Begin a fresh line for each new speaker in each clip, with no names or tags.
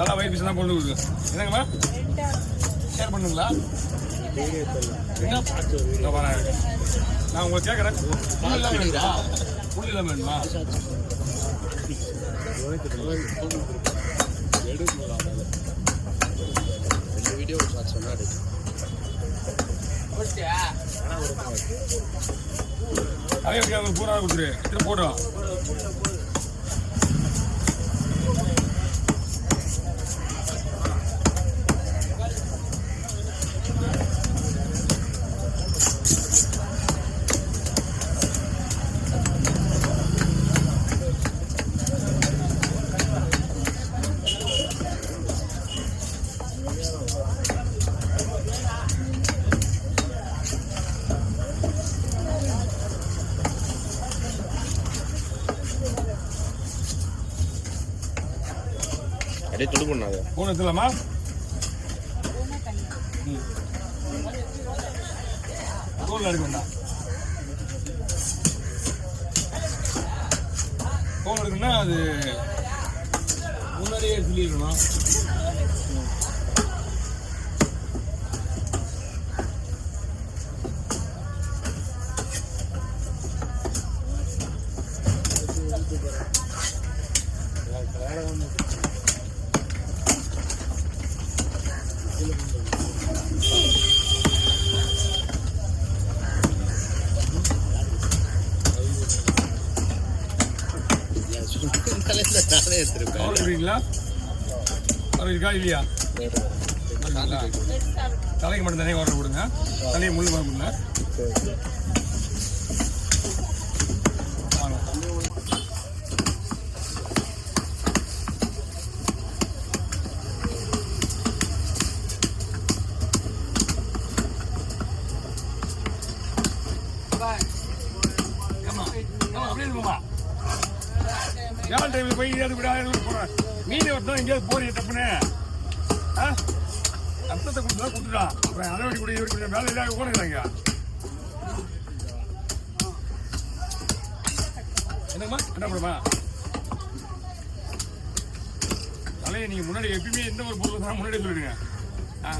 நல்லா வயிறு தான் கொண்டு கொடுக்கு என்னங்கம்மா? ஷேர் பண்ணுங்களா? நான் உங்களுக்கு கேட்குறேன். புல் இல்லாமல் வேணுமா? புல் இல்லாமல் வேணுமா?
ரெண்டு வீடியோ ஷார்ட் சொன்னாரு
அதே பூரா கொடுத்துரு. போட்டோம்
அப்படியே தொடு பண்ணாத.
பூனை எடுத்துலாமா ம். தோல் எடுக்க வேண்டாம். எடுக்கணும்னா அது முன்னாடியே சொல்லிடணும்
நானே எடுத்திருப்பேன்
இருக்கா இல்லையா? தலைக்கு மட்டும் தனியாக ஆர்டர் கொடுங்க. தலையை முள்ளு மாதிரி கொடுங்க வாங்க. ஏம்மா, ஏம்மா, அப்படியே on. ஏன் டைமில் போய் எங்கேயாவது விடாது போகிறேன் மீன் ஒருத்தன் எங்கேயாவது போறீங்க தப்புன்னு ஆ? ரத்தத்தை கொடுத்தா கொடுத்துட்டான் அப்புறம் அளவடி கூட இவர் கொஞ்சம் வேலை இல்லாத ஓடுறாங்க. என்னம்மா? என்ன பண்ணுமா தலையை நீங்கள் முன்னாடி எப்பயுமே எந்த ஒரு பொருள் தான் முன்னாடி சொல்லிடுங்க. ஆ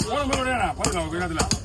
போன போன பாருங்க ஒரு இடத்துல